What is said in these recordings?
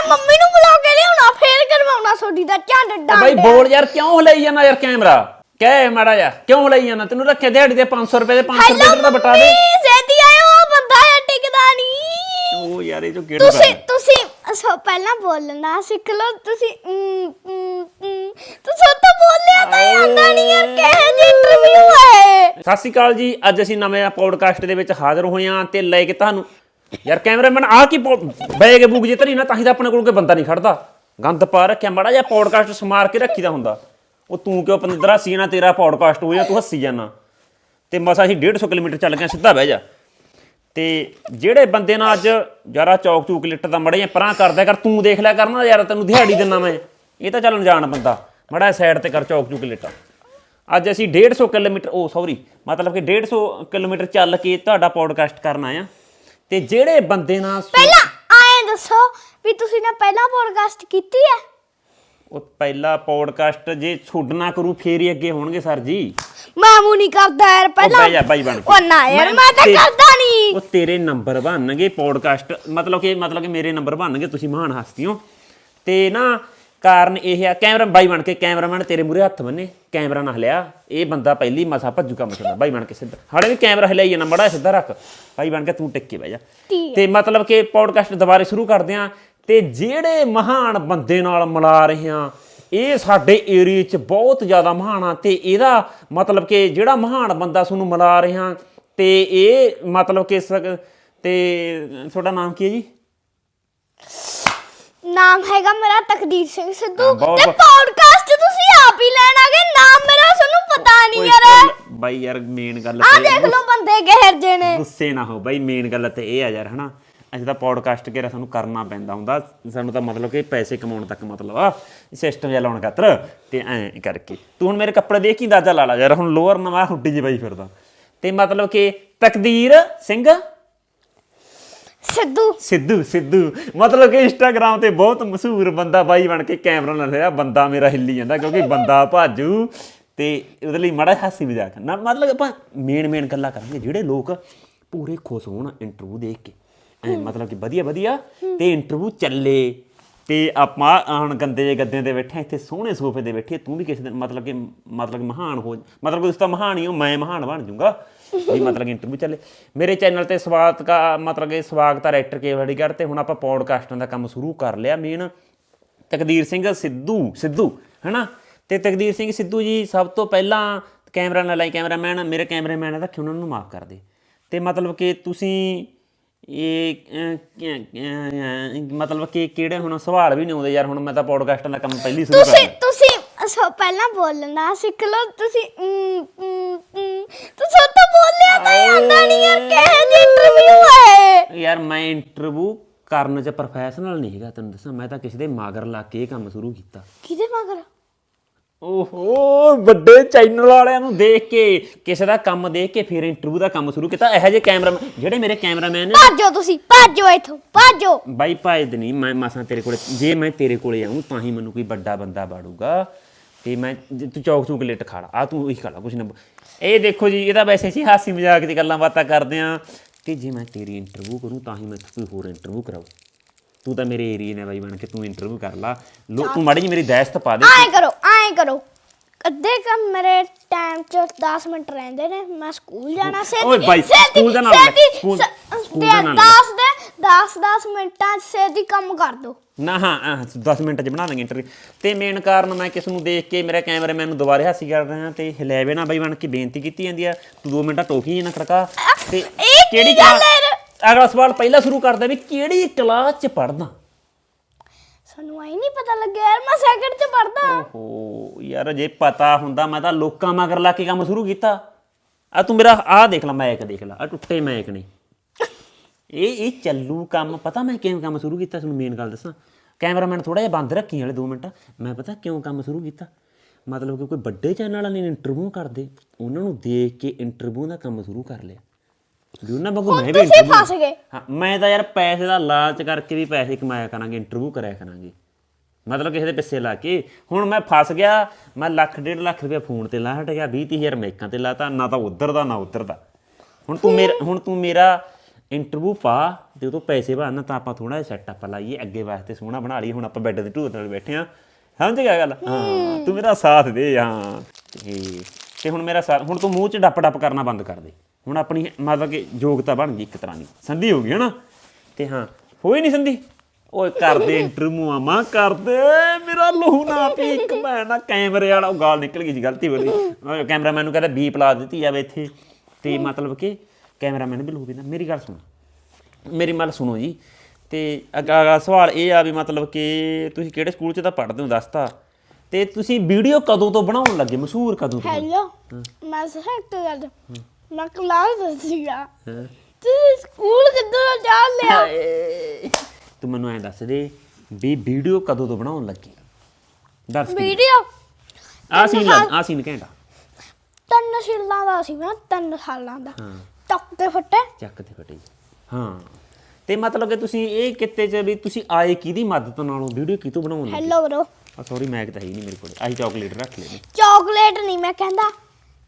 ਮੈਂ ਮੰਮੀ ਨੂੰ ਬੁਲਾ ਕੇ ਲਿਆਉਣਾ ਫੇਰ ਕਰਵਾਉਣਾ ਸੋਡੀ ਦਾ ਝੰਡ ਡਾਂਡੇ ਬਾਈ ਬੋਲ ਯਾਰ ਕਿਉਂ ਹਲਾਈ ਜਾਂਦਾ ਯਾਰ ਕੈਮਰਾ? ਕਹਿ ਮਾੜਾ ਜਾ ਕਿਉਂ ਹਲਾਈ ਜਾਂਦਾ? ਤੈਨੂੰ ਰੱਖਿਆ ਦਿਹਾੜੀ ਦੇ 500 ਰੁਪਏ ਦੇ 500 ਹੈਲੋ ਰੁਪਏ ਦਾ। ਬਟਾ ਦੇ ਛੇਤੀ ਆਇਓ ਉਹ ਬੰਦਾ ਹੈ ਟਿਕਦਾ ਨਹੀਂ। ਉਹ ਯਾਰ ਇਹ ਜੋ ਕਿਹੜਾ ਤੁਸੀਂ ਤੁਸੀਂ ਸੋ ਪਹਿਲਾਂ ਬੋਲਣਾ ਸਿੱਖ ਲਓ ਤੁਸੀਂ ਤੁਸੀਂ ਤਾਂ ਬੋਲਿਆ ਤਾਂ ਹੀ ਆਉਂਦਾ ਨਹੀਂ ਯਾਰ ਕਿਹੋ ਜਿਹੀ ਇੰਟਰਵਿਊ ਹੈ? ਸਤਿ ਸ਼੍ਰੀ ਅਕਾਲ ਜੀ ਅੱਜ ਅਸੀਂ ਨਵੇਂ ਪੌਡਕਾਸਟ ਦੇ ਵਿੱਚ ਹਾਜ਼ਰ ਹੋਏ ਹਾਂ ਤੇ ਲੈ ਕੇ ਤੁਹਾਨੂੰ ਯਾਰ ਕੈਮਰਾਮੈਨ ਆ ਕੀ ਬੈਗ ਬੂਗ ਜੇ ਧਰੀ ਨਾ, ਤਾਂ ਹੀ ਤਾਂ ਆਪਣੇ ਕੋਲ ਕੋਈ ਬੰਦਾ ਨਹੀਂ ਖੜਦਾ। ਗੰਦ ਪਾ ਰੱਖਿਆ, ਮਾੜਾ ਜਿਹਾ ਪੌਡਕਾਸਟ ਸਮਾਰ ਕੇ ਰੱਖੀਦਾ ਹੁੰਦਾ। ਉਹ ਤੂੰ ਕਿਉਂ 15 ਸੀ ਨਾ ਤੇਰਾ ਪੌਡਕਾਸਟ ਹੋਇਆ ਤੂੰ ਹੱਸੀ ਜਾਣਾ ਤੇ ਮਸਾ ਅਸੀਂ 150 ਕਿਲੋਮੀਟਰ ਚੱਲ ਗਏ, ਸਿੱਧਾ ਬਹਿ ਜਾ। ਤੇ ਜਿਹੜੇ ਬੰਦੇ ਨਾਲ ਅੱਜ ਜ਼ਰਾ ਚੌਕ ਚੂਕ ਲਿੱਟ ਦਾ ਮੜੇ ਪਰਾਂ ਕਰਦਾ, ਕਰ ਤੂੰ ਦੇਖ ਲਿਆ ਕਰਨਾ, ਯਾਰ ਤੈਨੂੰ ਦਿਹਾੜੀ ਦਿੰਨਾ ਮੈਂ। ਇਹ ਤਾਂ ਚੱਲ ਅਣਜਾਣ ਬੰਦਾ। ਮੜਾ ਸਾਈਡ ਤੇ ਕਰ ਚੌਕ ਚੂਕ ਲਿੱਟਾ। ਅੱਜ ਅਸੀਂ 150 ਕਿਲੋਮੀਟਰ ਉਹ ਸੌਰੀ ਮਤਲਬ ਕਿ 150 ਕਿਲੋਮੀਟਰ ਚੱਲ ਕੇ ਤੁਹਾਡਾ ਪੌਡਕਾਸਟ ਕਰਨ ਆਇਆ ਤੇ ਜਿਹੜੇ ਬੰਦੇ ਨਾਲ ਸੁ- ਪਹਿਲਾਂ ਆਏ ਦੱਸੋ ਵੀ ਤੁਸੀਂ ਨੇ ਪਹਿਲਾਂ ਪੋਡਕਾਸਟ ਕੀਤੀ ਹੈ? ਉਹ ਪਹਿਲਾ ਪੌਡਕਾਸਟ ਜੇ ਛੁੱਡਣਾ ਕਰੂ ਫੇਰ ਹੀ ਅੱਗੇ ਹੋਣਗੇ ਸਰ ਜੀ। ਮੈਂ ਮੂੰਹ ਨਹੀਂ ਕਰਦਾ ਯਾਰ ਪਹਿਲਾਂ ਬਹਿ ਜਾ ਬਾਈ ਬਣ ਕੇ। ਉਹ ਨਾ ਯਾਰ ਮੈਂ ਮੈਂ ਤਾਂ ਤੇ- ਕਰਦਾ ਨਹੀਂ। ਉਹ ਤੇਰੇ ਨੰਬਰ ਬਣਨਗੇ ਪੌਡਕਾਸਟ ਮਤਲਬ ਕਿ ਮਤਲਬ ਕਿ ਮੇਰੇ ਨੰਬਰ ਬਣਨਗੇ ਤੁਸੀਂ ਮਹਾਨ ਹਸਤੀ ਹੋ। ਤੇ ਨਾ ਕਾਰਨ ਇਹ ਆ ਕੈਮਰਾ ਬਾਈ ਬਣ ਕੇ ਕੈਮਰਾਮੈਨ ਤੇਰੇ ਮੂਰੇ ਹੱਥ ਬੰਨੇ ਕੈਮਰਾ ਨਾ ਹਿਲਿਆ ਇਹ ਬੰਦਾ ਪਹਿਲੀ ਮਸਾ ਭੱਜੂ ਕੰਮ ਕਰਦਾ ਬਾਈ ਬਣ ਕੇ ਸਿੱਧਾ ਹਾਲੇ ਵੀ ਕੈਮਰਾ ਹਿਲਾਈ ਜਾਣਾ ਮੜਾ ਸਿੱਧਾ ਰੱਖ ਬਾਈ ਬਣ ਕੇ ਤੂੰ ਟਿੱਕ ਕੇ ਬਹਿ ਜਾ। ਤੇ ਮਤਲਬ ਕਿ ਪੌਡਕਾਸਟ ਦੁਬਾਰੇ ਸ਼ੁਰੂ ਕਰਦੇ ਆ ਤੇ ਜਿਹੜੇ ਮਹਾਨ ਬੰਦੇ ਨਾਲ ਮਿਲਾ ਰਹੇ ਆ ਇਹ ਸਾਡੇ ਏਰੀਏ 'ਚ ਬਹੁਤ ਜ਼ਿਆਦਾ ਮਹਾਨ ਆ ਤੇ ਇਹਦਾ ਮਤਲਬ ਕਿ ਜਿਹੜਾ ਮਹਾਨ ਬੰਦਾ ਤੁਹਾਨੂੰ ਮਿਲਾ ਰਹੇ ਆ ਤੇ ਇਹ ਮਤਲਬ ਕਿ ਤੇ ਤੁਹਾਡਾ ਨਾਮ ਕੀ ਹੈ ਜੀ? ਨਾਮ ਹੈਗਾ ਮੇਰਾ ਤਕਦੀਰ ਸਿੰਘ ਸਿੱਧੂ ਬਹੁਤ- ਤੇ ਪੋਡਕਾਸਟ ਤੁਸੀਂ ਆਪ ਹੀ ਲੈਣ ਆ ਗਏ। ਨਾਮ ਮੇਰਾ ਤੁਹਾਨੂੰ ਪਤਾ ਨਹੀਂ ਯਾਰ। ਬਾਈ ਯਾਰ ਮੇਨ ਗੱਲ ਆ ਦੇਖ ਲਓ ਬੰਦੇ ਗਹਿਰ ਜੇ ਨੇ। ਗੁੱਸੇ ਨਾ ਹੋ ਬਾਈ ਮੇਨ ਗੱਲ ਤੇ ਇਹ ਆ ਯਾਰ ਹਨਾ? ਅਸੀਂ ਤਾਂ ਪੌਡਕਾਸਟ ਕਿਹੜਾ ਸਾਨੂੰ ਕਰਨਾ ਪੈਂਦਾ ਹੁੰਦਾ। ਸਾਨੂੰ ਤਾਂ ਮਤਲਬ ਕਿ ਪੈਸੇ ਕਮਾਉਣ ਤੱਕ ਮਤਲਬ ਆ ਸਿਸਟਮ ਜਿਹਾ ਲਾਉਣ ਖਾਤਰ। ਤੇ ਐਂ ਕਰਕੇ। ਤੂੰ ਹੁਣ ਮੇਰੇ ਕੱਪੜੇ ਦੇਖ ਹੀ ਅੰਦਾਜ਼ਾ ਲਾ ਲਾ ਯਾਰ ਹੁਣ ਲੋਅਰ ਨਵਾਂ ਹੁੱਡੀ ਜੀ ਬਾਈ ਫਿਰਦਾ। ਤੇ ਮਤਲਬ ਕਿ ਤਕਦੀਰ ਸਿੰਘ ਸਿੱਧੂ। ਸਿੱਧੂ ਸਿੱਧੂ। ਮਤਲਬ ਕਿ ਇੰਸਟਾਗ੍ਰam ਤੇ ਬਹੁਤ ਮਸ਼ਹੂਰ ਬੰਦਾ ਬਾਈ ਬਣ ਕੇ ਕੈਮਰਾ ਨਾਲ ਲਿਆ ਬੰਦਾ ਮੇਰਾ ਹਿੱਲੀ ਜਾਂਦਾ ਕਿਉਂਕਿ ਬੰਦਾ ਭਾਜੂ। ਤੇ ਉਹਦੇ ਲਈ ਮਾੜਾ ਹਾਸੀ ਮਜ਼ਾਕ। ਨਾ, ਮਤਲਬ ਆਪਾਂ ਮੇਨ ਮੇਨ ਗੱਲਾਂ ਕਰਾਂਗੇ। ਜਿਹੜੇ ਲੋਕ ਪੂਰੇ ਖੁਸ਼ ਹੋਣ ਇੰਟਰਵਿਊ ਦੇਖ ਕੇ। ਐਂ ਮਤਲਬ ਕਿ ਵਧੀਆ ਵਧੀਆ। ਤੇ ਇੰਟਰਵਿਊ ਚੱਲੇ। ਤੇ ਆਪਾਂ ਹੁਣ ਗੰਦੇ ਜੇ ਗੱਦਿਆਂ ਤੇ ਬੈਠੇ ਇੱਥੇ ਸੋਹਣੇ ਸੋਫੇ ਤੇ ਬੈਠੇ ਤੂੰ ਵੀ ਕਿਸੇ ਦਿਨ ਮਤਲਬ ਕਿ ਮਤਲਬ ਕਿ ਮਹਾਨ ਹੋ ਮਤਲਬ ਕਿ ਉਸ ਤਾਂ ਮਹਾਨ ਹੀ ਹੋ, ਮੈਂ ਮਹਾਨ ਬਣ ਜਾਊਂਗਾ। ਵੀ ਮਤਲਬ ਕਿ ਇੰਟਰਵਿਊ ਚੱਲੇ। ਮੇਰੇ ਚੈਨਲ ਤੇ ਸਵਾਗਤ ਕਾ, ਮਤਲਬ ਕਿ ਸਵਾਗਤ ਹੈ ਕੇ ਕੇਵਲੜੀਗੜ੍ਹ ਤੇ, ਹੁਣ ਆਪਾਂ ਪੌਡਕਾਸਟਾਂ ਦਾ ਕੰਮ ਸ਼ੁਰੂ ਕਰ ਲਿਆ ਮੇਨ ਤਕਦੀਰ ਸਿੰਘ ਸਿੱਧੂ ਸਿੱਧੂ, ਹੈਨਾ? ਤੇ ਤਕਦੀਰ ਸਿੰਘ ਸਿੱਧੂ ਜੀ ਸਭ ਤੋਂ ਪਹਿਲਾਂ ਕੈਮਰਾ ਨਾਲ ਲਾਈ ਕੈਮਰਾਮੈਨ ਮੇਰੇ ਕੈਮਰਾਮੈਨ ਰੱਖੇ, ਉਹਨਾਂ ਨੂੰ ਮਾਫ ਕਰ ਦੇ। ਤੇ ਮਤਲਬ ਕਿ ਤੁਸੀਂ ਇਹ ਅਹ, ਕ- ਅਹ, ਮਤਲਬ ਕਿ ਕਿਹੜੇ ਹੁਣ ਸਵਾਲ ਵੀ ਨਹੀਂ ਆਉਂਦੇ ਯਾਰ ਹੁਣ ਮੈਂ ਤਾਂ ਪੌਡਕਾਸਟਾਂ ਦਾ ਕੰਮ ਪਹਿਲੀ ਸ਼ੁਰੂ ਕਰ ਤੁਸੀਂ ਲਿਆ ਤੁਸੀਂ ਸੋ ਪਹਿਲਾਂ ਬੋਲਣਾ ਸਿੱਖ ਲਓ ਤੁਸੀਂ ਅਮ, ਅਮ, ਅਮ, ਤੁਸੀਂ ਤਾਂ ਬੋਲਿਆ ਤਾਂ ਹੀ ਆਉਂਦਾ ਨਹੀਂ ਯਾਰ ਕਿਹੋ ਜਿਹੀ ਇੰਟਰਵਿਊ ਹੈ? ਯਾਰ ਮੈਂ ਇੰਟਰਵਿਊ ਕਰਨ ਚ ਪ੍ਰੋਫੈਸ਼ਨਲ ਨਹੀਂ ਹੈਗਾ ਤੈਨੂੰ ਦੱਸਾਂ ਮੈਂ ਤਾਂ ਕਿਸੇ ਦੇ ਮਾਗਰ ਲਾ ਕੇ ਇਹ ਕੰਮ ਸ਼ੁਰੂ ਕੀਤਾ। ਕਿਹਦੇ ਮਗਰ? ਓਹੋ। ਵੱਡੇ ਚੈਨਲ ਵਾਲਿਆਂ ਨੂੰ ਦੇਖ ਕੇ ਕਿਸੇ ਦਾ ਕੰਮ ਦੇਖ ਕੇ ਫਿਰ ਇੰਟਰਵਿਊ ਦਾ ਕੰਮ ਸ਼ੁਰੂ ਕੀਤਾ। ਇਹੋ ਜਿਹੇ ਕੈਮਰਾਮੈਨ ਜਿਹੜੇ ਮੇਰੇ ਕੈਮਰਾਮੈਨ ਨੇ ਭਾਜੋ ਤੁਸੀਂ ਭਾਜੋ ਇਥੋਂ ਭਾਜੋ। ਬਾਈ ਭਾਜਦ ਨਹੀਂ ਮੈਂ ਮਸਾਂ ਤੇਰੇ ਕੋਲੇ ਜੇ ਮੈਂ ਤੇਰੇ ਕੋਲੇ ਆਉਂ ਤਾਂ ਹੀ ਮੈਨੂੰ ਕੋਈ ਵੱਡਾ ਬੰਦਾ ਬਾੜੂਗਾ। ਤੇ ਮੈਂ ਜੇ ਤੂੰ ਚੌਕ ਚੂਕ ਲਿਟ ਖਾੜਾ ਆ ਤੂੰ ਉਹੀ ਖਾਲਾ ਕੁਛ ਨਾ ਬੋ- ਇਹ ਦੇਖੋ ਜੀ ਇਹ ਤਾਂ ਵੈਸੇ ਅਸੀਂ ਹਾਸੀ ਮਜ਼ਾਕ ਦੀ ਗੱਲਾਂ ਬਾਤਾਂ ਕਰਦੇ ਆ। ਕਿ ਜੇ ਮੈਂ ਤੇਰੀ ਇੰਟਰਵਿਊ ਕਰੂੰ ਤਾਂ ਹੀ ਮੈਂ ਕੋਈ ਹੋਰ ਇੰਟਰਵਿਊ ਕਰਾਉ ਤੂੰ ਤਾਂ ਮੇਰੇ ਏਰੀਏ ਨੇ ਬਾਈ ਬਣ ਕੇ ਤੂੰ ਇੰਟਰਵਿਊ ਕਰ ਲਾ। ਲੋ ਤੂੰ ਮਾੜੀ ਜੀ ਮੇਰੀ ਦਹਿਸ਼ਤ ਪਾ ਦੇ। ਐਂ ਕਰੋ। ਐਂ ਕਰੋ। ਅੱਧੇ ਕੰਮ ਮੇਰੇ ਟਾਈਮ ਚ 10 ਮਿੰਟ ਰਹਿੰਦੇ ਨੇ। ਮੈਂ ਸਕੂਲ ਜਾਣਾ ਸੇ ਓਏ ਬਾਈ, ਸਕੂਲ ਦਾ ਨਾਮ ਲੈ, ਸਕੂਲ- ਸਕੂਲ ਦਾ ਨਾਮ ਲੈ। 10 ਦੇ 10 10 ਮਿੰਟਾਂ ਚ ਸੇਦੀ ਕੰਮ ਕਰ ਦੋ। ਨਾ ਹਾਂ ਆਹ, 10 ਮਿੰਟ ਚ ਬਣਾ ਦਾਂਗੇ ਇੰਟਰਵਿਊ ਤੇ ਮੇਨ ਕਾਰਨ ਮੈਂ ਕਿਸ ਨੂੰ ਦੇਖ ਕੇ ਮੇਰੇ ਕੈਮਰਾਮੈਨ ਨੂੰ ਦੁਬਾਰੇ ਹਾਸੀ ਕਰ ਰਿਹਾ ਤੇ ਹਿਲਾਵੇ ਨਾ ਬਾਈ ਬਣ ਕੇ ਬੇਨਤੀ ਕੀਤੀ ਜਾਂਦੀ ਆ ਤੂੰ 2 ਮਿੰਟਾਂ ਟੋਕੀ ਨਾ ਖੜਕਾ। ਤੇ ਇਹ ਕੀ ਕਲਾਸ? ਅਗਲਾ ਸਵਾਲ ਪਹਿਲਾਂ ਸ਼ੁਰੂ ਕਰਦਾ ਵੀ ਕਿਹੜੀ ਕਲਾਸ ਚ ਪੜਦਾ ਸਾਨੂੰ ਆਈ ਨਹੀਂ ਪਤਾ ਲੱਗਿਆ ਯਾਰ, ਮੈਂ ਸੈਕਿੰਡ ਚ ਪੜਦਾ ਓਹੋ, ਯਾਰ ਜੇ ਪਤਾ ਹੁੰਦਾ, ਮੈਂ ਤਾਂ ਲੋਕਾਂ ਮਗਰ ਲਾ ਕੇ ਕੰਮ ਸ਼ੁਰੂ ਕੀਤਾ। ਆ ਤੂੰ ਮੇਰਾ, ਆਹ ਦੇਖ ਲੈ ਮੈਕ ਦੇਖ ਲੈ ਆ ਟੁੱਟੇ ਮੈਕ ਨੇ। ਇਹ ਇਹ ਚੱਲੂ ਕੰਮ, ਪਤਾ ਮੈਂ ਕਿਵੇਂ ਕੰਮ ਸ਼ੁਰੂ ਕੀਤਾ, ਤੁਹਾਨੂੰ ਮੇਨ ਗੱਲ ਦੱਸਾਂ? ਕੈਮਰਾਮੈਨ ਥੋੜਾ ਜਿਹਾ ਬੰਦ ਰੱਖੀ ਵਾਲੇ 2 ਮਿੰਟ। ਮੈਂ ਪਤਾ ਕਿਉਂ ਕੰਮ ਸ਼ੁਰੂ ਕੀਤਾ? ਮਤਲਬ ਕਿ ਕੋਈ ਵੱਡੇ ਚੈਨਲ ਵਾਲੇ ਨੇ ਇੰਟਰਵਿਊ ਕਰਦੇ, ਉਹਨਾਂ ਨੂੰ ਦੇਖ ਕੇ ਇੰਟਰਵਿਊ ਦਾ ਕੰਮ ਸ਼ੁਰੂ ਕਰ ਲਿਆ। ਵੀ ਉਹਨਾਂ ਵਾਂਗੂ ਮੈਂ ਵੀ ਤੁਸੀਂ interview- ਫਸ ਗਏ। ਹਾਂ ਮੈਂ ਤਾਂ ਯਾਰ ਪੈਸੇ ਦਾ ਲਾਲਚ ਕਰਕੇ ਵੀ ਪੈਸੇ ਕਮਾਇਆ ਕਰਾਂਗੇ ਇੰਟਰਵਿਊ ਕਰਿਆ ਕਰਾਂਗੇ। ਮਤਲਬ ਕਿਸੇ ਦੇ ਪਿੱਛੇ ਲਾ ਕੇ। ਹੁਣ ਮੈਂ ਫਸ ਗਿਆ ਮੈਂ ਲੱਖ ਡੇਢ ਲੱਖ ਰੁਪਏ ਫੋਨ ਤੇ ਲਾ ਹਟ ਗਿਆ 20000 ਮੈਕਾਂ ਤੇ ਲਾਤਾ ਨਾ ਤਾਂ ਉਧਰ ਦਾ ਨਾ ਉਧਰ ਦਾ। ਹੁਣ ਤੂੰ ਮੇਰਾ ਹੁਣ ਤੂੰ ਮੇਰਾ ਇੰਟਰਵਿਊ ਪਾ ਤੇ ਉਹ ਤੋਂ ਪੈਸੇ ਭਰਨ ਤਾਂ ਆਪਾਂ ਥੋੜਾ ਜਿਹਾ ਸੈਟਅਪ ਲਾਈਏ ਅੱਗੇ ਵਾਸਤੇ ਸੋਹਣਾ ਬਣਾ ਲਈਏ ਹੁਣ ਆਪਾਂ ਬੈੱਡ ਦੇ ਢੂਰ ਨਾਲ ਬੈਠੇ ਆ ਸਮਝ ਗਿਆ ਗੱਲ? ਹਾਂ ਤੂੰ ਮੇਰਾ ਸਾਥ ਦੇ ਹਾਂ। ਤੇ ਤੇ ਹੁਣ ਮੇਰਾ ਸਾਥ ਹੁਣ ਤੂੰ ਮੂੰਹ 'ਚ ਡੱਪ ਡੱਪ ਕਰਨਾ ਬੰਦ ਕਰ ਦੇ। ਹੁਣ ਆਪਣੀ ਮਤਲਬ ਕਿ ਯੋਗਤਾ ਬਣ ਗਈ ਇੱਕ ਤਰ੍ਹਾਂ ਦੀ। ਸੰਧੀ ਹੋ ਗਈ, ਹਨਾ? ਤੇ ਹਾਂ, ਹੋਈ ਨਹੀਂ ਸੰਧੀ? ਓਏ, ਕਰਦੇ ਇੰਟਰਵਿਊ ਆਮਾ ਕਰਦੇ। ਮੇਰਾ ਲਹੂ ਨਾ ਪੀ, ਇੱਕ ਭੈਣ ਨਾ ਕੈਮਰੇ ਵਾਲਾ, ਉਹ ਗਾਲ ਨਿਕਲ ਗਈ ਸੀ, ਗਲਤੀ ਹੋ ਗਈ। ਕੈਮਰਾਮੈਨ ਨੂੰ ਕਹਿੰਦਾ, ਬੀਪ ਲਾ ਦਿੱਤੀ ਜਾਵੇ ਇੱਥੇ। ਤੇ ਮਤਲਬ ਕਿ ਕੈਮਰਾਮੈਨ ਵੀ ਲਹੂ ਪੀਂਦਾ। ਮੇਰੀ ਗੱਲ ਸੁਣੋ, ਮੇਰੀ ਮੱਲ ਸੁਣੋ ਜੀ। ਤੇ ਅਗਾ ਸਵਾਲ ਇਹ ਆ ਵੀ ਮਤਲਬ ਕਿ ਤੁਸੀਂ ਕਿਹੜੇ ਸਕੂਲ 'ਚ ਤਾਂ ਪੜ੍ਹਦੇ ਹੋ ਦੱਸਤਾ ਤੇ। ਤੁਸੀਂ ਵੀਡੀਓ ਕਦੋਂ ਤੋਂ ਬਣਾਉਣ ਲੱਗੇ? ਮਸ਼ਹੂਰ ਕਦੋਂ ਤੋਂ? ਹੈਲੋ ਮੈਂ ਸਹਿਤ ਗੱਲ ਮੈਂ ਕਲਾਸ ਸੀਗਾ। ਹੈਂ? ਤੁਸੀਂ ਸਕੂਲ ਕਿੱਧਰੋਂ ਜਾ ਲਿਆ? ਹਾਏ। ਤੂੰ ਮੈਨੂੰ ਐਂ ਦੱਸ ਦੇ ਵੀ ਵੀਡੀਓ ਕਦੋਂ ਤੋਂ ਬਣਾਉਣ ਲੱਗੇ? ਦੱਸ? ਵੀਡੀਓ ਆ ਸੀਨ ਲੱਗ ਆ ਸੀਨ ਘੈਂਟਾ ਤਿੰਨ ਸਾਲਾਂ ਦਾ ਸੀ ਮੈਂ ਤਿੰਨ ਸਾਲਾਂ ਦਾ। ਹਾਂ। ਟੱਕ ਤੇ ਫੱਟੇ। ਚੱਕ ਤੇ ਫਟੇ ਹਾਂ। ਤੇ ਮਤਲਬ ਕਿ ਤੁਸੀਂ ਇਹ ਕਿੱਤੇ 'ਚ ਵੀ ਤੁਸੀਂ ਆਏ ਕਿਹਦੀ ਮਦਦ ਨਾਲੋਂ? ਵੀਡੀਓ ਕਿਤੋਂ ਬਣਾਉਣ ਲੱਗੇ? ਹੈਲੋ ਬ్రో ਆ ਸੌਰੀ ਮੈਗ ਤਾਂ ਹੈ ਹੀ ਨਹੀਂ ਮੇਰੇ ਕੋਲ। ਆਹੀ ਚਾਕਲੇਟ ਰੱਖ ਲੈਨੇ ਚਾਕਲੇਟ ਨਹੀਂ ਮੈਂ ਕਹਿੰਦਾ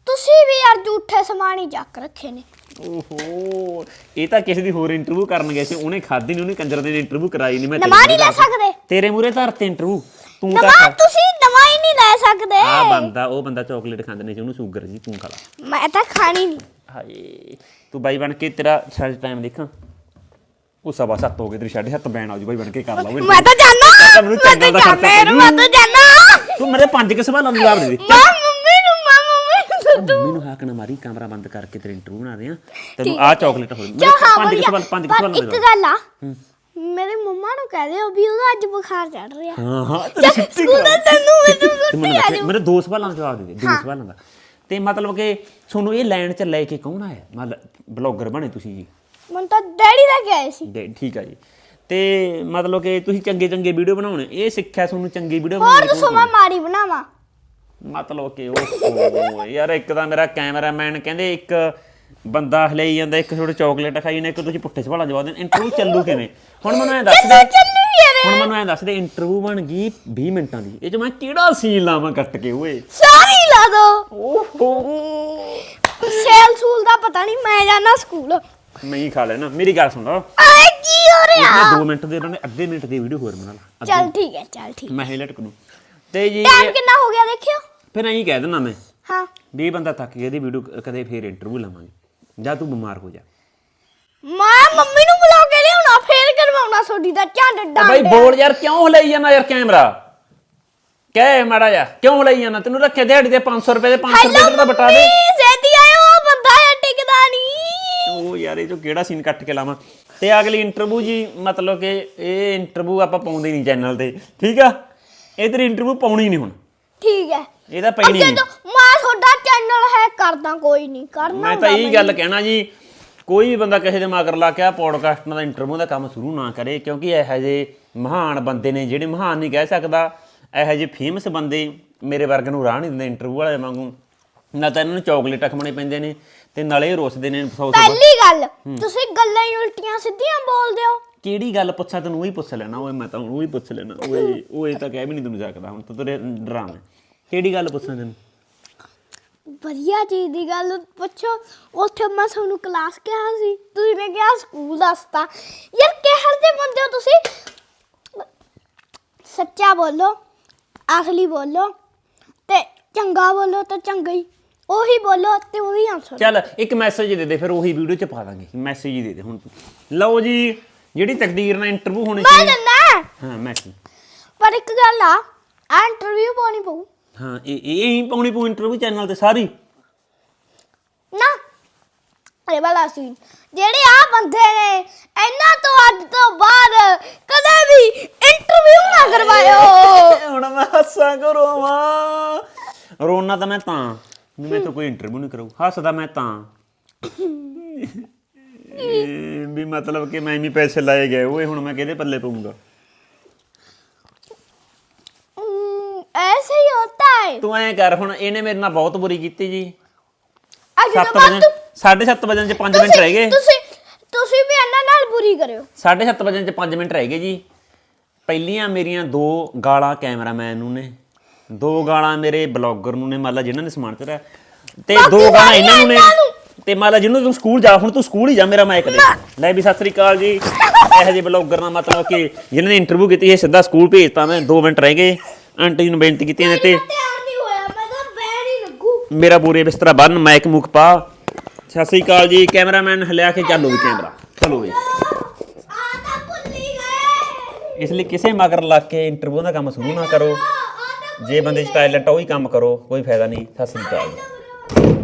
ਤੁਸੀਂ ਵੀ ਯਾਰ ਝੂਠੇ ਸਮਾਨ ਹੀ ਚੱਕ ਰੱਖੇ ਨੇ। ਓਹੋ ਇਹ ਤਾਂ ਕਿਸੇ ਦੀ ਹੋਰ ਇੰਟਰਵਿਊ ਕਰਨ ਗਏ ਸੀ ਉਹਨੇ ਖਾਦੀ ਨਹੀਂ ਉਹਨੇ ਕੰਜਰ ਦੇ ਇੰਟਰਵਿਊ ਕਰਾਈ ਨਹੀਂ ਮੈਂ ਤੇਰੇ ਨਮਾ ਨਹੀਂ ਮੂਹਰੇ ਲੈ ਸਕਦੇ? ਤੇਰੇ ਮੂਰੇ ਧਰਤੇ ਇੰਟਰਵਿਊ ਤੂੰ ਤਾਂ ਖਾ ਤੁਸੀਂ ਨਮਾ ਹੀ ਨਹੀਂ ਲੈ ਸਕਦੇ। ਆ ਬੰਦਾ ਉਹ ਬੰਦਾ ਚਾਕਲੇਟ ਖਾਂਦੇ ਨੇ ਜਿਹਨੂੰ ਸ਼ੂਗਰ ਜੀ ਤੂੰ ਖਾ ਲਾ। ਮੈਂ ਤਾਂ ਖਾਣੀ ਨਹੀਂ। ਹਾਏ ਤੂੰ ਬਾਈ ਬਣ ਕੇ ਤੇਰਾ ਸਾਈਜ਼ ਟਾਈਮ ਦੇਖਾਂ। ਉਹ ਸਵਾ ਸੱਤ ਹੋ ਗਏ ਤੇਰੀ ਸਾਢੇ ਸੱਤ ਬੈਣ ਆ ਜੂ ਬਾਈ ਬਣ ਕੇ ਕਰ ਲਾ ਓਏ। ਮੈਂ ਤਾਂ ਜਾਣਾ ਮੈਨੂੰ ਮੈਂ ਚੰਗਾ ਤਾਂ ਖਰਚਾ ਜਾਣਾ ਮੈਂ ਤਾਂ ਜਾਣਾ ਤੂੰ ਮੇਰੇ ਪੰਜ ਕੇ ਸਵਾਲਾਂ ਦੇ ਜਵਾਬ ਦੇ ਦੇ। ਮਾਂ ਮੰਮੀ ਨੂੰ ਹਾਕ ਨਾ ਮਾਰੀ ਕੈਮਰਾ ਬੰਦ ਕਰਕੇ ਤੇਰੇ ਇੰਟਰਵਿਊ ਬਣਾ ਦੇ ਆ। ਤੈਨੂੰ ਆ ਚਾਕਲੇਟ ਹੋ। ਚਾ ਮੇਰੇ ਪੰਜ ਕੇ ਵਧੀਆ। ਸਵਾਲ ਪੰਜ ਕੇ ਪਰ ਸਵਾਲ ਇੱਕ ਗੱਲ ਆ। ਮੇਰੇ ਮੰਮਾ ਨੂੰ ਕਹਿ ਦਿਓ ਵੀ ਉਹਦਾ ਅੱਜ ਬੁਖਾਰ ਚੜ ਰਿਹਾ। ਹਾਂ ਹਾਂ ਸਕੂਲ ਦਾ ਤੈਨੂੰ ਮੈਨੂੰ ਤੇ ਛੁੱਟੀ ਦੱਸ, ਮੇਰੇ ਦੋ ਸਵਾਲਾਂ ਦਾ ਜਵਾਬ ਦੇ ਦੇ ਦੋ ਸਵਾਲਾਂ ਦਾ। ਤੇ ਮਤਲਬ ਕਿ ਤੁਹਾਨੂੰ ਇਹ ਲਾਈਨ ਚ ਲੈ ਕੇ ਕੌਣ ਆਇਆ? ਮਤਲਬ ਬਲੌਗਰ ਬਣੇ ਤੁਸੀਂ ਜੀ। ਮਨ ਤਾਂ ਡੈਡੀ ਕੇ ਆਏ ਸੀ। ਦੇ- ਠੀਕ ਆ ਜੀ। ਤੇ ਮਤਲਬ ਕਿ ਤੁਸੀਂ ਚੰਗੇ ਚੰਗੇ ਵੀਡੀਓ ਬਣਾਉਣੇ। ਇਹ ਸਿੱਖਿਆ ਤੁਹਾਨੂੰ ਚੰਗੀ ਵੀਡੀਓ ਹੋਰ ਬਣਾਉਣੀ ਦੱਸੋ ਮੈਂ ਮਾੜੀ ਬਣਾਵਾਂ। ਮਤਲਬ ਕਿ ਉਹ ਯਾਰ ਇੱਕ ਤਾਂ ਮੇਰਾ ਕੈਮਰਾਮੈਨ ਕਹਿੰਦੇ ਇੱਕ ਬੰਦਾ ਹਲਾਈ ਜਾਂਦਾ ਇੱਕ ਛੋਟੇ ਚਾਕਲੇਟ ਖਾਈ ਨੇ ਇੱਕ ਤੁਸੀਂ ਪੁੱਠੇ ਸਵਾਲਾਂ ਜਵਾਬ ਦੇ ਇੰਟਰਵਿਊ ਚੱਲੂ ਕਿਵੇਂ? ਹੁਣ ਮੈਨੂੰ ਐਂ ਦੱਸ ਦੇ। ਹੁਣ ਮੈਨੂੰ ਐਂ ਦੱਸ ਦੇ ਇੰਟਰਵਿਊ ਬਣ ਗਈ 20 ਮਿੰਟਾਂ ਦੀ। ਇਹ ਚ ਮੈਂ ਕਿਹੜਾ ਸੀਨ ਲਾਵਾਂ ਕੱਟ ਕੇ ਓਏ? ਸਾਰੀ ਲਾ ਦੋ। ਓਹੋ। ਸੇਲ ਸੂਲ ਦਾ ਪਤਾ ਨਹੀਂ ਮੈਂ ਜਾਣਾ ਸਕੂਲ ਮੈਂ ਹੀ ਖਾ ਲੈਣਾ ਮੇਰੀ ਗੱਲ ਸੁਣ ਲਓ। ਆਏ ਕੀ ਹੋ ਰਿਹਾ? ਮੈਂ 2 ਮਿੰਟ ਦੇ ਉਹਨਾਂ ਨੇ ਅੱਧੇ ਮਿੰਟ ਦੀ ਵੀਡੀਓ ਹੋਰ ਬਣਾ ਲਾ। ਚੱਲ ਠੀਕ ਹੈ ਚੱਲ ਠੀਕ ਮੈਂ ਹਾਈਲਾਈਟ ਕਰੂੰ। ਤੇ ਜੀ ਟਾਈਮ ਕਿੰਨਾ ਹੋ ਗਿਆ ਦੇਖਿਓ। ਫਿਰ ਐਂ ਕਹਿ ਦਿੰਦਾ ਮੈਂ ਹਾਂ। ਵੀ ਇਹ ਬੰਦਾ ਥੱਕ ਗਿਆ ਇਹਦੀ ਵੀਡੀਓ ਕਦੇ ਫੇਰ ਇੰਟਰਵਿਊ ਲਵਾਂਗੇ। ਜਾਂ ਤੂੰ ਬਿਮਾਰ ਹੋ ਜਾ। ਮੈਂ ਮੰਮੀ ਨੂੰ ਬੁਲਾ ਕੇ ਲਿਆਉਣਾ ਫੇਰ ਕਰਵਾਉਣਾ ਸੋਡੀ ਦਾ ਝੰਡ ਬਾਈ ਡਾਂਡ ਬੋਲ ਯਾਰ ਕਿਉਂ ਲਈ ਜਾਂਦਾ ਯਾਰ ਕੈਮਰਾ ਕਹਿ ਮਾੜਾ ਜਾ ਕਿਉਂ ਲਈ ਜਾਂਦਾ? ਤੈਨੂੰ ਰੱਖਿਆ ਦਿਹਾੜੀ ਦੇ 500 ਰੁਪਏ ਦੇ 500 ਰੁਪਏ ਤਾਂ ਬਟਾ ਦੇ। ਜੇਦੀ ਆਇਓ ਆ ਬੰਦਾ ਹੈ ਟਿਕਦਾ ਨਹੀਂ। ਉਹ ਯਾਰ ਇਹ ਜੋ ਕਿਹੜਾ ਸੀਨ ਕੱਟ ਕੇ ਲਾਵਾਂ? ਤੇ ਅਗਲੀ ਇੰਟਰਵਿਊ ਜੀ ਮਤਲਬ ਕਿ ਇਹ ਇੰਟਰਵਿਊ ਆਪਾਂ ਪਾਉਂਦੇ ਨਹੀਂ ਚੈਨਲ ਤੇ ਠੀਕ ਆ? ਇਹ ਤੇਰੀ ਇੰਟਰਵਿਊ ਪਾਉਣੀ ਨਹੀਂ ਹੁਣ। ਠੀਕ ਹੈ। ਇਹਦਾ ਪੈਣੀ ਅੱਗੇ ਨਹੀਂ। ਤੋਂ ਮੈਂ ਤੁਹਾਡਾ ਚੈਨਲ ਹੈ ਕਰਦਾ ਕੋਈ ਨਹੀਂ ਕਰਨਾ ਮੈਂ ਤਾਂ ਇਹੀ ਗੱਲ ਕਹਿਣਾ ਜੀ ਕੋਈ ਵੀ ਬੰਦਾ ਕਿਸੇ ਦੇ ਮਗਰ ਲਾ ਕੇ ਆ ਪੋਡਕਾਸਟ ਦਾ ਇੰਟਰਵਿਊ ਦਾ ਕੰਮ ਸ਼ੁਰੂ ਨਾ ਕਰੇ ਕਿਉਂਕਿ ਇਹੋ ਜਿਹੇ ਮਹਾਨ ਬੰਦੇ ਨੇ ਜਿਹੜੇ ਮਹਾਨ ਨਹੀਂ ਕਹਿ ਸਕਦਾ ਇਹੋ ਜਿਹੇ ਫੇਮਸ ਬੰਦੇ ਮੇਰੇ ਵਰਗ ਨੂੰ ਰਾਹ ਨਹੀਂ ਦਿੰਦੇ ਇੰਟਰਵਿਊ ਵਾਲੇ ਵਾਂਗੂ। ਨਾ ਤਾਂ ਇਹਨਾਂ ਨੂੰ ਚਾਕਲੇਟਾਂ ਖਵਾਉਣੇ ਪੈਂਦੇ ਨੇ ਤੇ ਨਾਲੇ ਇਹ ਰੁੱਸਦੇ ਨੇ ਸੌ ਸੌ ਪਹਿਲੀ ਗੱਲ ਤੁਸੀਂ ਗੱਲਾਂ ਹੀ ਉਲਟੀਆਂ ਸਿੱਧੀਆਂ ਬੋਲਦੇ ਹੋ। ਕਿਹੜੀ ਗੱਲ ਪੁੱਛਾਂ ਤੈਨੂੰ ਉਹੀ ਪੁੱਛ ਲੈਣਾ ਓਏ ਮੈਂ ਤਾਂ ਉਹੀ ਪੁੱਛ ਲੈਣਾ ਓਏ ਓਏ ਤਾਂ ਕਹਿ ਵੀ ਨਹੀਂ ਤੈਨੂੰ ਸਕਦਾ ਹੁਣ ਤੂੰ ਤੇਰੇ ਡਰਾਮੇ ਕਿਹੜੀ ਗੱਲ ਪੁੱਛਾਂ ਤੈਨੂੰ? ਵਧੀਆ ਚੀਜ਼ ਦੀ ਗੱਲ ਪੁੱਛੋ। ਉੱਥੇ ਮੈਂ ਤੁਹਾਨੂੰ ਕਲਾਸ ਕਿਹਾ ਸੀ। ਤੁਸੀਂ ਨੇ ਕਿਹਾ ਸਕੂਲ ਦੱਸਤਾ ਯਾਰ ਕਿਹੜੇ ਦੇ ਬੰਦੇ ਹੋ ਤੁਸੀਂ? ਸੱਚਾ ਬੋਲੋ ਅਸਲੀ ਬੋਲੋ ਤੇ ਚੰਗਾ ਬੋਲੋ ਤੇ ਚੰਗਾ ਹੀ। ਉਹੀ ਬੋਲੋ ਤੇ ਉਹੀ ਆਨਸਰ ਚੱਲ ਇੱਕ ਮੈਸੇਜ ਦੇ ਦੇ ਫਿਰ ਉਹੀ ਵੀਡੀਓ ਚ ਪਾ ਦਾਂਗੇ। ਮੈਸੇਜ ਹੀ ਦੇ ਦੇ ਹੁਣ। ਤੂੰ ਲਓ ਜੀ ਜਿਹੜੀ ਤਕਦੀਰ ਨਾਲ ਇੰਟਰਵਿਊ ਹੋਣੀ ਮੈਂ ਸੀ। ਦਿੰਦਾ। ਹਾਂ ਮੈਸੇਜ ਪਰ ਇੱਕ ਗੱਲ ਆ ਆ ਇੰਟਰਵਿਊ ਪਾਉਣੀ ਪਊ। ਹਾਂ ਇਹ ਇਹ ਹੀ ਪਾਉਣੀ ਪਊ ਇੰਟਰਵਿਊ ਚੈਨਲ ਤੇ ਸਾਰੀ? ਨਾ। ਇਹ ਵਾਲਾ ਸੀ ਜਿਹੜੇ ਆ ਬੰਦੇ ਨੇ ਇਹਨਾਂ ਤੋਂ ਅੱਜ ਤੋਂ ਬਾਅਦ ਕਦੇ ਵੀ ਇੰਟਰਵਿਊ ਨਾ ਕਰਵਾਇਓ। ਹੁਣ ਮੈਂ ਹੱਸਾਂ ਕੋ ਰੋਵਾਂ ਰੋਣਾ ਤਾਂ ਮੈਂ ਤਾਂ। ਵੀ ਮੈਂ ਤਾਂ ਕੋਈ ਇੰਟਰਵਿਊ ਨਹੀਂ ਕਰਾਉ ਹੱਸਦਾ ਮੈਂ ਤਾਂ। ਇਹ ਵੀ ਮਤਲਬ ਕਿ ਮੈਂ ਵੀ ਪੈਸੇ ਲਾਏ ਗਏ ਓਏ ਹੁਣ ਮੈਂ ਕਿਹਦੇ ਪੱਲੇ ਪਾਉਂਗਾ ਤੂੰ ਐਂ ਕਰ ਹੁਣ ਇਹਨੇ ਮੇਰੇ ਨਾਲ ਬਹੁਤ ਬੁਰੀ ਕੀਤੀ ਜੀ। ਅੱਜ 7 ਤੋਂ ਬਾਅਦ ਵਜੇ 7:30 ਵਜੇ ਚ 5 ਮਿੰਟ ਰਹਿ ਗਏ। ਤੁਸੀਂ ਤੁਸੀਂ ਵੀ ਇਹਨਾਂ ਨਾਲ ਬੁਰੀ ਕਰਿਓ। 7:30 ਵਜੇ ਚ 5 ਮਿੰਟ ਰਹਿ ਗਏ ਜੀ। ਪਹਿਲੀਆਂ ਮੇਰੀਆਂ ਦੋ ਗਾਲਾਂ ਕੈਮਰਾਮੈਨ ਨੂੰ ਨੇ। ਦੋ ਗਾਲਾਂ ਮੇਰੇ ਬਲੌਗਰ ਨੂੰ ਨੇ ਮੰਨ ਲਾ ਜਿਨ੍ਹਾਂ ਨੇ ਸਮਾਨ ਚੜਿਆ। ਤੇ ਦੋ ਗਾਲਾਂ ਇਹਨਾਂ ਨੂੰ ਨੇ। ਤੇ ਮੰਨ ਲਾ ਜਿਹਨੂੰ ਤੂੰ ਸਕੂਲ ਜਾ ਹੁਣ ਤੂੰ ਸਕੂਲ ਹੀ ਜਾ ਮੇਰਾ ਮਾਈਕ ਦੇ। ਲੈ ਵੀ ਸਤਿ ਸ੍ਰੀ ਅਕਾਲ ਜੀ। ਇਹੋ ਜਿਹੇ ਬਲੌਗਰ ਨਾਲ ਮਤਲਬ ਕਿ ਜਿਨ੍ਹਾਂ ਨੇ ਇੰਟਰਵਿਊ ਕੀਤੀ ਇਹ ਸਿੱਧਾ ਸਕੂਲ ਭੇਜਤਾ ਮੈਂ 2 ਮਿੰਟ ਰਹਿ ਗਏ। ਆਂਟੀ ਨੂੰ ਬੇਨਤੀ ਕੀਤੀ ਨੇ ਤੇ ਮੈਂ ਤਿਆਰ ਨਹੀਂ ਹੋਇਆ ਮੈਂ ਤਾਂ ਬੈਣ ਹੀ ਲੱਗੂ ਮੇਰਾ ਬੂਰੇ ਬਿਸਤਰਾ ਬੰਨ ਮਾਈਕ ਮੁਕ ਪਾ। ਸਤਿ ਸ੍ਰੀ ਅਕਾਲ ਜੀ, ਕੈਮਰਾਮੈਨ ਹਲਿਆ ਕੇ ਚੱਲੋ ਵੀ ਕੈਮਰਾ। ਚਲੋ ਵੀ ਇਸ ਲਈ ਕਿਸੇ ਮਗਰ ਲੱਗ ਕੇ ਇੰਟਰਵਿਊ ਦਾ ਕੰਮ ਸ਼ੁਰੂ ਨਾ ਕਰੋ। ਜੇ ਬੰਦੇ 'ਚ ਟੈਲੈਂਟ ਆ, ਉਹੀ ਕੰਮ ਕਰੋ, ਕੋਈ ਫਾਇਦਾ ਨਹੀਂ। ਸਤਿ ਸ੍ਰੀ ਅਕਾਲ